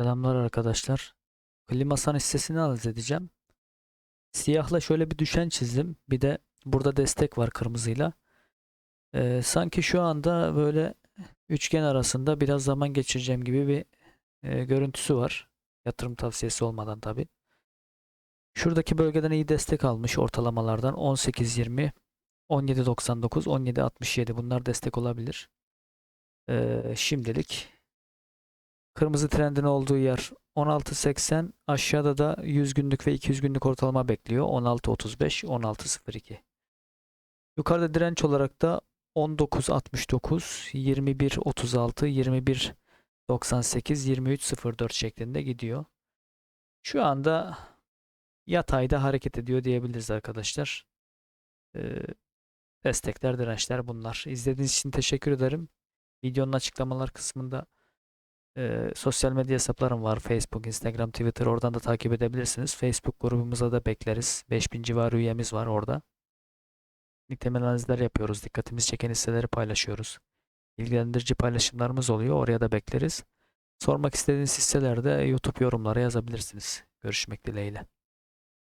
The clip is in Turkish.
Selamlar arkadaşlar. Klimasan hissesini analiz edeceğim. Siyahla şöyle bir düşen çizdim. Bir de burada destek var kırmızıyla. Ee, sanki şu anda böyle üçgen arasında biraz zaman geçireceğim gibi bir e, görüntüsü var. Yatırım tavsiyesi olmadan tabi. Şuradaki bölgeden iyi destek almış ortalamalardan 18.20, 17.99, 17.67 bunlar destek olabilir. Ee, şimdilik Kırmızı trendin olduğu yer 16.80. Aşağıda da 100 günlük ve 200 günlük ortalama bekliyor. 16.35, 16.02. Yukarıda direnç olarak da 19.69, 21.36, 21.98, 23.04 şeklinde gidiyor. Şu anda yatayda hareket ediyor diyebiliriz arkadaşlar. Ee, destekler, dirençler bunlar. İzlediğiniz için teşekkür ederim. Videonun açıklamalar kısmında ee, sosyal medya hesaplarım var. Facebook, Instagram, Twitter. Oradan da takip edebilirsiniz. Facebook grubumuza da bekleriz. 5000 civarı üyemiz var orada. Nitemel analizler yapıyoruz. Dikkatimizi çeken hisseleri paylaşıyoruz. İlgilendirici paylaşımlarımız oluyor. Oraya da bekleriz. Sormak istediğiniz hisselerde YouTube yorumlara yazabilirsiniz. Görüşmek dileğiyle.